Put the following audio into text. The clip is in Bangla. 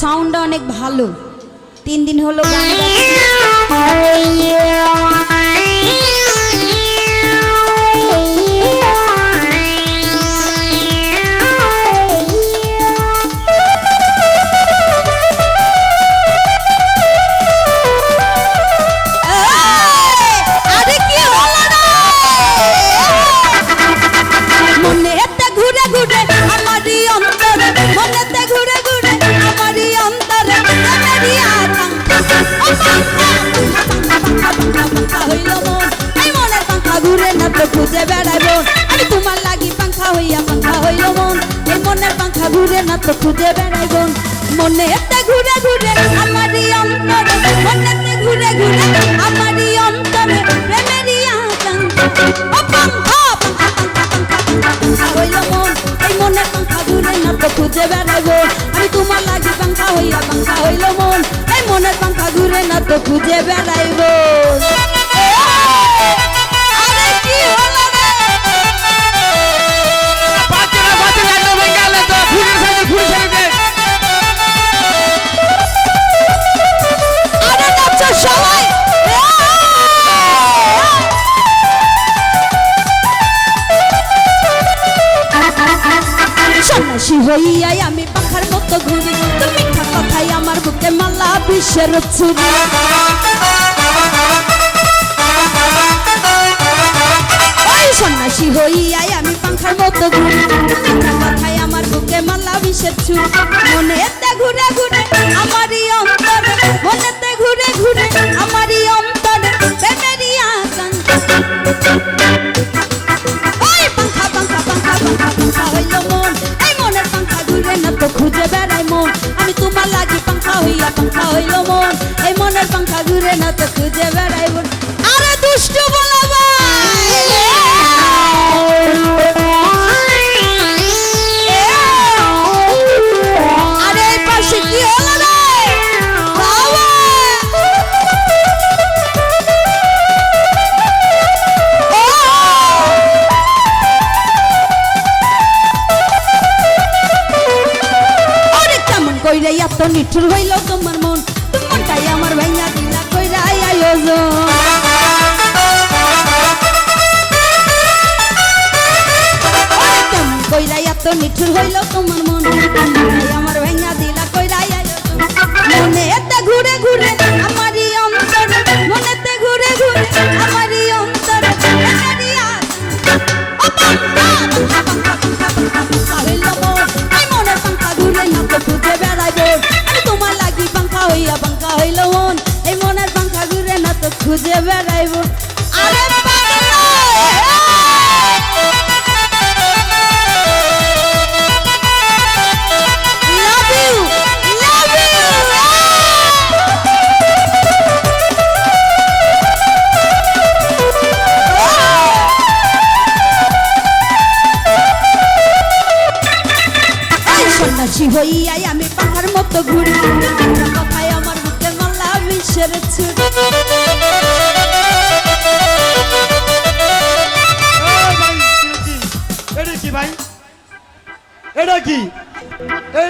সাউন্ডটা অনেক ভালো। তিন দিন হলো গান খুঁজে বেড়াবো আমি তোমার লাগি পাঙ্খা হইয়া পাঙ্খা হইল মন এই মনের ঘুরে না তো খুঁজে বেড়াইব মনেতে ঘুরে ঘুরে আমারই মনের পাঙ্খা ঘুরে না তো খুঁজে বেড়াইব। সন্ন্যাসী হইয়াই আমি পাখার মতো ঘুরি। তুমি ছুরি ওই সন্ন্যাসী হইয়াই আমি পাখার মতো ঘুরি। কথাই আমার বুকে মালা বিশ্বের ছুরি মনেতে ঘুরে ঘুরে আমারই অন্তরে, মনেতে পাঙ্খা হইল মন, এই মনের পাঙ্খা ঘুরে না তো খুঁজে বেড়াই মন আরে দুষ্ট বলা এত নিঠুর হইল তোমার মন। তোমারটাই আমার ভাইয়া দিলা কইরা আয়োজন কইরা এত নিঠুর হইল তোমার মন। খুঁজে বেড়াইব। আরে পাগলা, Love you, love এই সন্ন্যাসী হইয়াই আমি পাখার মতো ঘুরি। কথায় বিশ্বের ছুরি এটা কি ভাই। এটা কি?